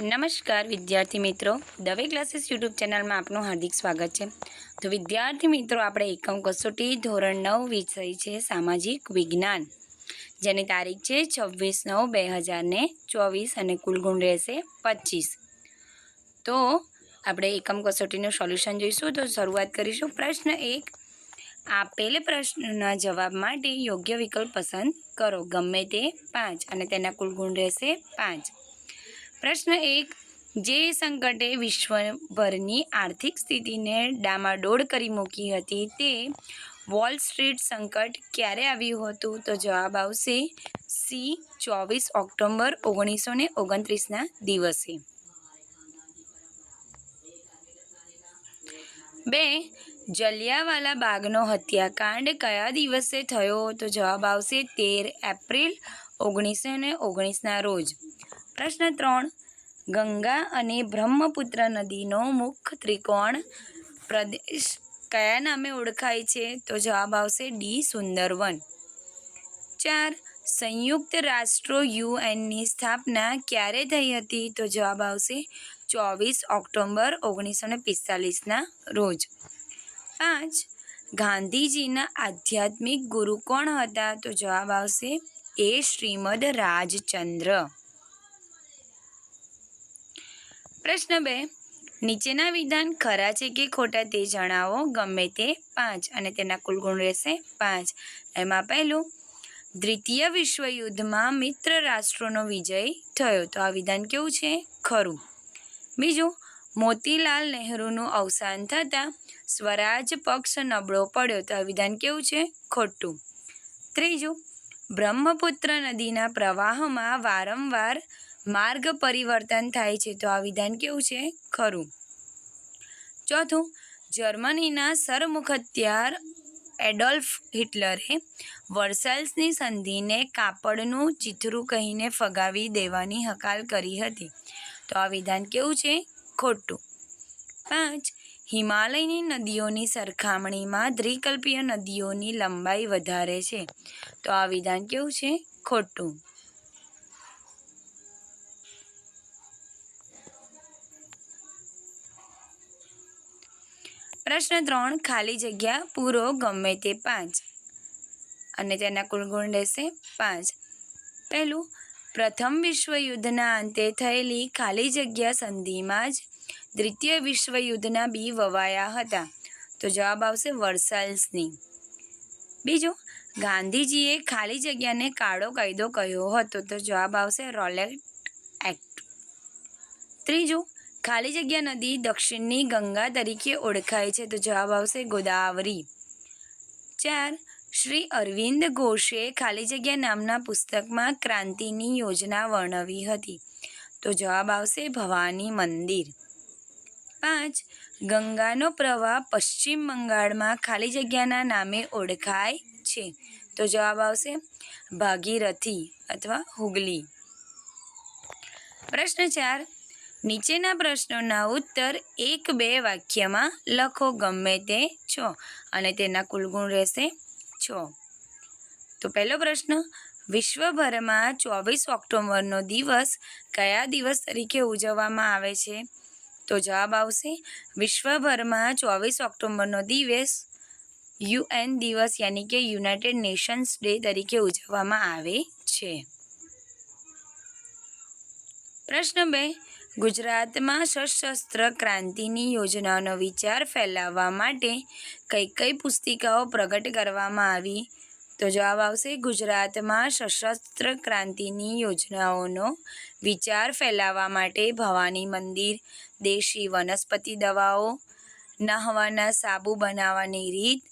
નમસ્કાર, વિદ્યાર્થી મિત્રો. દવે ક્લાસીસ યુટ્યુબ ચેનલમાં આપનું હાર્દિક સ્વાગત છે. તો વિદ્યાર્થી મિત્રો, આપણે એકમ કસોટી ધોરણ નવ વિષય છે, સામાજિક વિજ્ઞાન. જેની તારીખ છે છવ્વીસ નવ બે હજારને ચોવીસ અને કુલ ગુણ રહેશે પચીસ. તો આપણે એકમ કસોટીનું સોલ્યુશન જોઈશું. તો શરૂઆત કરીશું. પ્રશ્ન એક આપેલ પ્રશ્નના જવાબ માટે યોગ્ય વિકલ્પ પસંદ કરો. ગમે તે પાંચ અને તેના કુલ ગુણ રહેશે પાંચ. પ્રશ્ન એક, જે સંકટે વિશ્વભરની આર્થિક સ્થિતિને ડામાડોળ કરી મૂકી હતી તે વોલ સ્ટ્રીટ સંકટ ક્યારે આવ્યું હતું? તો જવાબ આવશે સી, ચોવીસ ઓક્ટોબર ઓગણીસો ને ઓગણત્રીસના દિવસે. બે, જલિયાવાલા બાગનો હત્યાકાંડ કયા દિવસે થયો? તો જવાબ આવશે તેર એપ્રિલ ઓગણીસો ને ઓગણીસના રોજ. પ્રશ્ન ત્રણ. ગંગા અને બ્રહ્મપુત્ર નદીનો મુખ ત્રિકોણ પ્રદેશ કયા નામે ઓળખાય છે? તો જવાબ આવશે ડી, સુંદરવન. ચાર. સંયુક્ત રાષ્ટ્રો યુએનની સ્થાપના ક્યારે થઈ હતી? તો જવાબ આવશે ચોવીસ ઓક્ટોબર ઓગણીસો ને પિસ્તાલીસના રોજ. પાંચ. ગાંધીજીના આધ્યાત્મિક ગુરુ કોણ હતા? તો જવાબ આવશે એ શ્રીમદ રાજચંદ્ર. પ્રશ્ન બે. નીચેના વિધાન ખરા છે કે ખોટા તે જણાવો ગમે તે પાંચ અને તેના કુલ ગુણ રહેશે પાંચ. એમાં પહેલું, દ્વિતીય વિશ્વયુદ્ધમાં મિત્ર રાષ્ટ્રોનો વિજય થયો. તો આ વિધાન કેવું છે? ખરું. બીજું, મોતીલાલ નહેરુનું અવસાન થતાં સ્વરાજ પક્ષ નબળો પડ્યો. તો આ વિધાન કેવું છે? ખોટું. ત્રીજું, બ્રહ્મપુત્ર નદીના પ્રવાહમાં વારંવાર માર્ગ પરિવર્તન થાય છે, તો આ વિધાન કેવું છે? ખરું. ચોથું, જર્મનીના સરમુખત્યાર એડોલ્ફ હિટલરે વર્સેલ્સની સંધિને કાપડનું ચીથરું કહીને ફગાવી દેવાની હકાલ કરી હતી. તો આ વિધાન કેવું છે? ખોટું. પાંચ, હિમાલયની નદીઓની સરખામણીમાં દ્વિકલ્પીય નદીઓની લંબાઈ વધારે છે. તો આ વિધાન કેવું છે? ખોટું. પ્રશ્ન ત્રણ, ખાલી જગ્યા પૂરો ગમે તે પાંચ. અને તેના કુલ ગુણ રહેશે પાંચ. પહેલું, પ્રથમ વિશ્વયુદ્ધના અંતે થયેલી ખાલી જગ્યા સંધિમાં જ દ્વિતીય વિશ્વયુદ્ધના બી વવાયા હતા. તો જવાબ આવશે વર્સાલ્સની. બીજું, ગાંધીજીએ ખાલી જગ્યાને કાળો કાયદો કહ્યો હતો. તો જવાબ આવશે રોલેટ એક્ટ. ત્રીજું ખાલી જગ્યા નદી દક્ષિણની ગંગા તરીકે ઓળખાય છે. તો જવાબ આવશે ગોદાવરી. ચાર, શ્રી અરવિંદ ઘોષે ખાલી જગ્યા નામના પુસ્તકમાં ક્રાંતિની યોજના વર્ણવી હતી. તો જવાબ આવશે ભવાની મંદિર. પાંચ, ગંગાનો પ્રવાહ પશ્ચિમ બંગાળમાં ખાલી જગ્યાના નામે ઓળખાય છે. તો જવાબ આવશે ભાગીરથી અથવા હુગલી. પ્રશ્ન ચાર નીચેના પ્રશ્નોના ઉત્તર એક બે વાક્યમાં લખો ગમે તે છો અને તેના કુલ ગુણ રહેશે છો. તો પહેલો પ્રશ્ન, વિશ્વભરમાં ચોવીસ ઓક્ટોબરનો દિવસ કયા દિવસ તરીકે ઉજવવામાં આવે છે? તો જવાબ આવશે, વિશ્વભરમાં ચોવીસ ઓક્ટોબરનો દિવસ યુએન દિવસ યાની કે યુનાઇટેડ નેશન્સ ડે તરીકે ઉજવવામાં આવે છે. પ્રશ્ન બે ગુજરાતમાં સશસ્ત્ર ક્રાંતિની યોજનાનો વિચાર ફેલાવવા માટે કઈ કઈ પુસ્તિકાઓ પ્રગટ કરવામાં આવી? તો જવાબ આવશે, ગુજરાતમાં સશસ્ત્ર ક્રાંતિની યોજનાઓનો વિચાર ફેલાવવા માટે ભવાની મંદિર, દેશી વનસ્પતિ દવાઓ, નહાવાના સાબુ બનાવવાની રીત,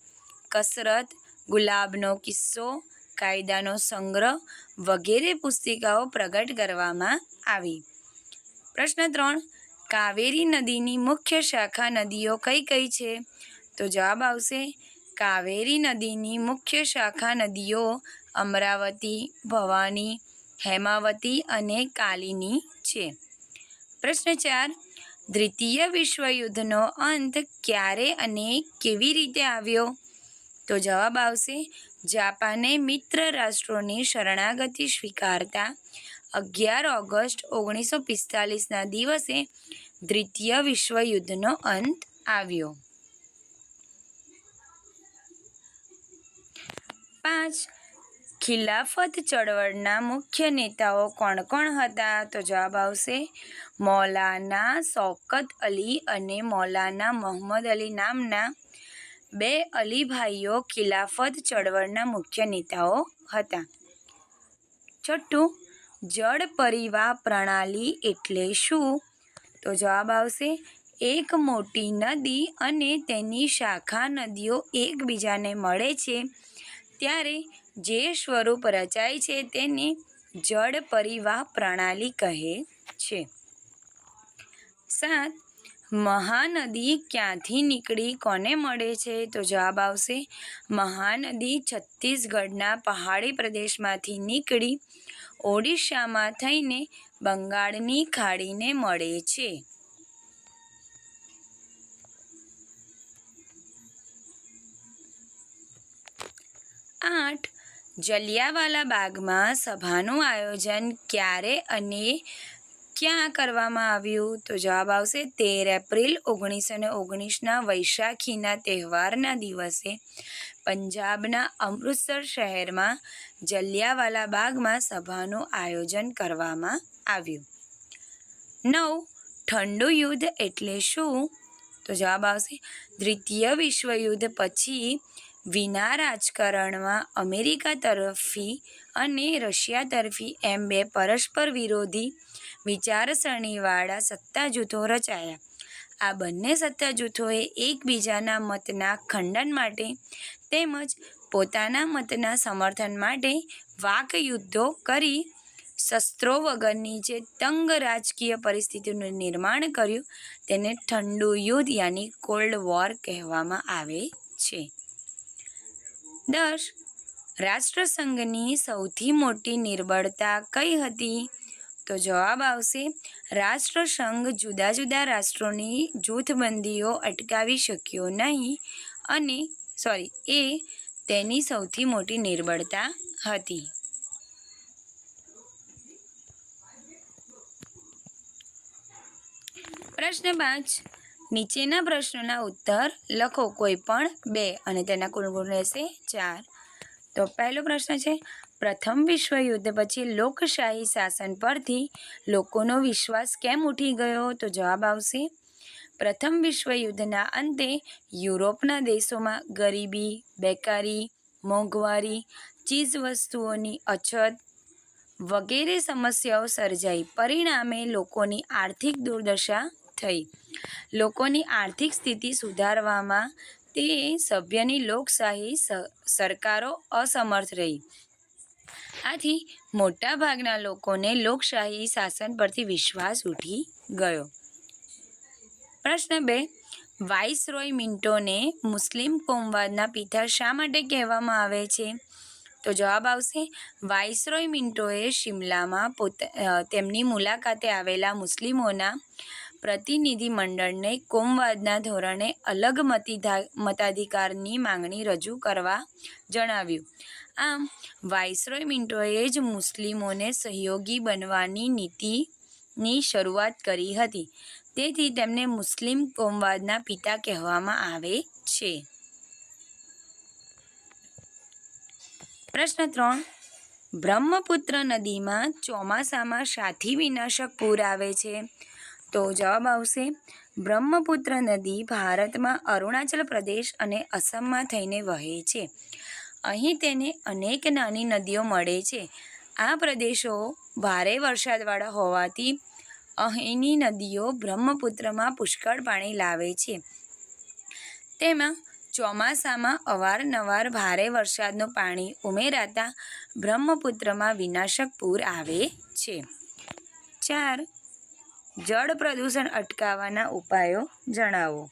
કસરત, ગુલાબનો કિસ્સો, કાયદાનો સંગ્રહ વગેરે પુસ્તિકાઓ પ્રગટ કરવામાં આવી. પ્રશ્ન ત્રણ, કાવેરી નદીની મુખ્ય શાખા નદીઓ કઈ કઈ છે? તો જવાબ આવશે, કાવેરી નદીની મુખ્ય શાખા નદીઓ અમરાવતી, ભવાની, હેમાવતી અને કાલિની છે. પ્રશ્ન ચાર, દ્વિતીય વિશ્વયુદ્ધનો અંત ક્યારે અને કેવી રીતે આવ્યો? તો જવાબ આવશે, જાપાને મિત્ર રાષ્ટ્રોની શરણાગતિ સ્વીકારતા અગિયાર ઓગસ્ટ ઓગણીસો પિસ્તાલીસના દિવસે દ્વિતીય વિશ્વયુદ્ધનો અંત આવ્યો. પાંચ, ખિલાફત ચળવળના મુખ્ય નેતાઓ કોણ કોણ હતા? તો જવાબ આવશે મૌલાના શૌકત અલી અને મૌલાના મોહમ્મદ અલી નામના બે અલી ભાઈઓ ખિલાફત ચળવળના મુખ્ય નેતાઓ હતા. છઠ્ઠું જળ પરિવાહ પ્રણાલી એટલે શું? તો જવાબ આવશે, એક મોટી નદી અને તેની શાખા નદીઓ એકબીજાને મળે છે. ત્યારે જે સ્વરૂપ રચાય છે તેને જળ પરિવાહ પ્રણાલી કહે છે. સાત મહાનદી ક્યાંથી નીકળી, કોને મળે છે? તો જવાબ આવશે, મહાનદી છત્તીસગઢના પહાડી પ્રદેશમાંથી નીકળી, ઓડિશામાં થઈને બંગાળની ખાડીને મળે છે. આઠ. જલિયાવાલા બાગમાં સભાનું આયોજન ક્યારે અને ક્યાં કરવામાં આવ્યું? તો જવાબ આવશે, તેર એપ્રિલ ઓગણીસો ને ઓગણીસના વૈશાખીના તહેવારના દિવસે પંજાબના અમૃતસર શહેરમાં જલિયાવાલા બાગમાં સભાનું આયોજન કરવામાં આવ્યું. નવ, ઠંડુ યુદ્ધ એટલે શું? તો જવાબ આવશે, દ્વિતીય વિશ્વયુદ્ધ પછી વિના રાજકારણમાં અમેરિકા તરફી અને રશિયા તરફી એમ બે પરસ્પર વિરોધી વિચારસરણીવાળા સત્તા જૂથો રચાયા. આ બંને સત્તા જૂથોએ એકબીજાના મતના ખંડન માટે તેમજ પોતાના મતના સમર્થન માટે વાકયુદ્ધો કરી શસ્ત્રો વગરની જે તંગ રાજકીય પરિસ્થિતિનું નિર્માણ કર્યું, તેને ઠંડુ યુદ્ધ યાની કોલ્ડ વોર કહેવામાં આવે છે. દસ રાષ્ટ્રસંઘની સૌથી મોટી નિર્બળતા કઈ હતી? તો જવાબ આવશે, રાષ્ટ્રસંઘ જુદા જુદા રાષ્ટ્રોની જૂથબંધીઓ અટકાવી શક્યો નહીં અને સોરી એ તેની સૌથી મોટી નિર્બળતા હતી. પ્રશ્ન પાંચ. નીચેના પ્રશ્નોના ઉત્તર લખો કોઈ પણ બે અને તેના કુલ ગુણ રહેશે ચાર. તો પહેલો પ્રશ્ન છે, પ્રથમ વિશ્વયુદ્ધ પછી લોકશાહી શાસન પરથી લોકોનો વિશ્વાસ કેમ ઉઠી ગયો? તો જવાબ આવશે, પ્રથમ વિશ્વયુદ્ધના અંતે યુરોપના દેશોમાં ગરીબી, બેકારી, મોંઘવારી ચીજ વસ્તુઓની અછત વગેરે સમસ્યાઓ સર્જાઈ. પરિણામે લોકોની આર્થિક દુર્દશા થઈ. લોકોની આર્થિક સ્થિતિ સુધારવામાં તે સભ્યની લોકશાહી સરકારો અસમર્થ રહી. આથી મોટાભાગના લોકોને લોકશાહી શાસન પરથી વિશ્વાસ ઉઠી ગયો. પ્રશ્ન બે, વાઇસરોય મિન્ટોને મુસ્લિમ કોમવાદના પિતા શા માટે કહેવામાં આવે છે? તો જવાબ આવશે, વાઇસરોય મિન્ટોએ શિમલામાં પોતા તેમની મુલાકાતે આવેલા મુસ્લિમોના પ્રતિનિધિ મંડળને કોમવાદના ધોરણે અલગ મતાધિકારની માંગણી રજૂ કરવા જણાવ્યું. આમ, વાઇસરોય મિન્ટોએ જ મુસ્લિમોને સહયોગી બનવાની નીતિની શરૂઆત કરી હતી. તેથી તેમને મુસ્લિમ કોમવાદના પિતા કહેવામાં આવે છે. પ્રશ્ન ત્રણ. બ્રહ્મપુત્ર નદીમાં ચોમાસામાં સાથી વિનાશક પૂર આવે છે? તો જવાબ આવશે, બ્રહ્મપુત્ર નદી ભારતમાં અરુણાચલ પ્રદેશ અને અસમમાં થઈને વહે છે. અહીં તેને અનેક નાની નદીઓ મળે છે. આ પ્રદેશો ભારે વરસાદવાળા હોવાથી અહીંની નદીઓ બ્રહ્મપુત્રમાં પુષ્કળ પાણી લાવે છે. તેમાં ચોમાસામાં અવારનવાર ભારે વરસાદનું પાણી ઉમેરાતા બ્રહ્મપુત્રમાં વિનાશક પૂર આવે છે. ચાર જળ પ્રદૂષણ અટકાવવાના ઉપાયો જણાવો.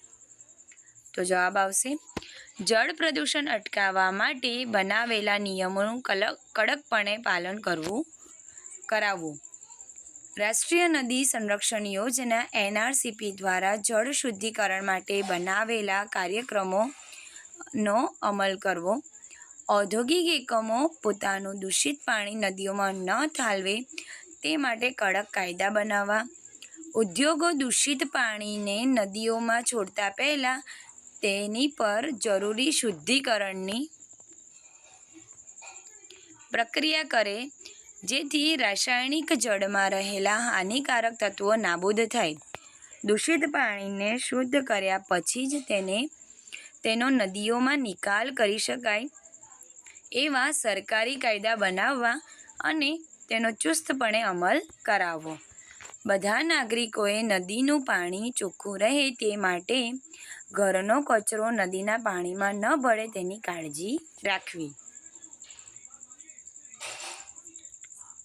તો જવાબ આવશે, જળ પ્રદૂષણ અટકાવવા માટે બનાવેલા નિયમોનું કડકપણે પાલન કરવું, કરાવવું. રાષ્ટ્રીય નદી સંરક્ષણ યોજના એનઆરસીપી દ્વારા જળ શુદ્ધિકરણ માટે બનાવેલા કાર્યક્રમોનો અમલ કરવો. ઔદ્યોગિક એકમો પોતાનું દૂષિત પાણી નદીઓમાં ન ઠાલવે તે માટે કડક કાયદા બનાવવા. ઉદ્યોગો દૂષિત પાણીને નદીઓમાં છોડતા પહેલાં તેની પર જરૂરી શુદ્ધિકરણની પ્રક્રિયા કરે, જેથી રાસાયણિક જળમાં રહેલા હાનિકારક તત્વો નાબૂદ થાય. દૂષિત પાણીને શુદ્ધ કર્યા પછી જ તેને, તેનો નદીઓમાં નિકાલ કરી શકાય, એવા સરકારી કાયદા બનાવવા અને તેનો ચુસ્તપણે અમલ કરાવવો. બધા નાગરિકોએ નદીનું પાણી ચોખ્ખું રહે તે માટે ઘરનો કચરો નદીના પાણીમાં ન ભળે તેની કાળજી રાખવી.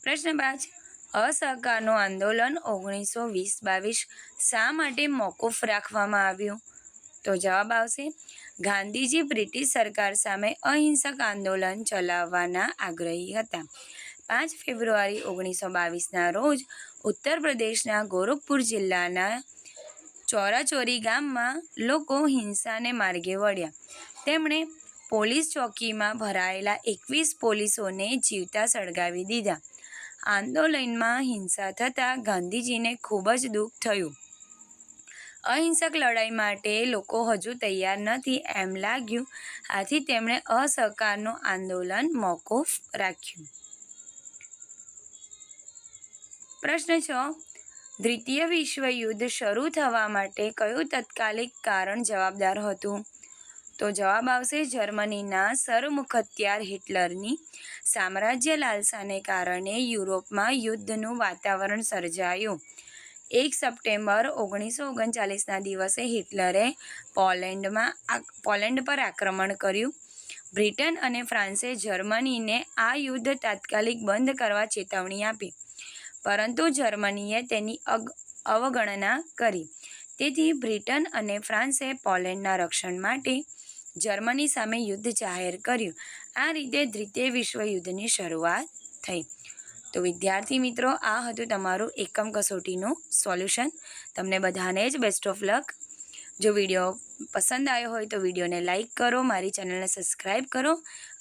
પ્રશ્ન પાંચ અસહકારનું આંદોલન ઓગણીસો વીસ બાવીસ શા માટે મોકૂફ રાખવામાં આવ્યું? તો જવાબ આવશે, ગાંધીજી બ્રિટિશ સરકાર સામે અહિંસક આંદોલન ચલાવવાના આગ્રહી હતા. પાંચ ફેબ્રુઆરી ઓગણીસો બાવીસના રોજ ઉત્તર પ્રદેશના ગોરખપુર જિલ્લાના ચોરાચોરી ગામમાં લોકો હિંસાને માર્ગે વળ્યા. તેમણે પોલીસ ચોકીમાં ભરાયેલા એકવીસ પોલીસોને જીવતા સળગાવી દીધા. આંદોલનમાં હિંસા થતાં ગાંધીજીને ખૂબ જ દુઃખ થયું. અહિંસક લડાઈ માટે લોકો હજુ તૈયાર નથી એમ લાગ્યું. આથી તેમણે અસહકારનું આંદોલન મોકૂફ રાખ્યું. પ્રશ્ન છ. દ્વિતીય વિશ્વયુદ્ધ શરૂ થવા માટે કયું તત્કાલિક કારણ જવાબદાર હતું? તો જવાબ આવશે જર્મનીના સરમુખત્યાર હિટલરની સામ્રાજ્ય લાલસાને કારણે યુરોપમાં યુદ્ધનું વાતાવરણ સર્જાયું. એક સપ્ટેમ્બર ઓગણીસો ઓગણચાલીસના દિવસે હિટલરે પોલેન્ડમાં પોલેન્ડ પર આક્રમણ કર્યું. બ્રિટન અને ફ્રાન્સે જર્મનીને આ યુદ્ધ તાત્કાલિક બંધ કરવા ચેતવણી આપી. પરંતુ જર્મનીએ તેની અવગણના કરી. તેથી બ્રિટન અને ફ્રાન્સે પોલેન્ડના રક્ષણ માટે જર્મની સામે યુદ્ધ જાહેર કર્યું. આ રીતે દ્વિતીય વિશ્વયુદ્ધની શરૂઆત થઈ. તો વિદ્યાર્થી મિત્રો, આ હતું તમારું એકમ કસોટીનું સોલ્યુશન. તમને બધાને જ બેસ્ટ ઓફ લક જો વીડિયો પસંદ આવ્યો હોય તો વિડીયોને લાઇક કરો, મારી ચેનલને સબસ્ક્રાઈબ કરો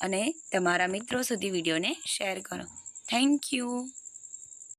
અને તમારા મિત્રો સુધી વિડીયોને શેર કરો. Thank you.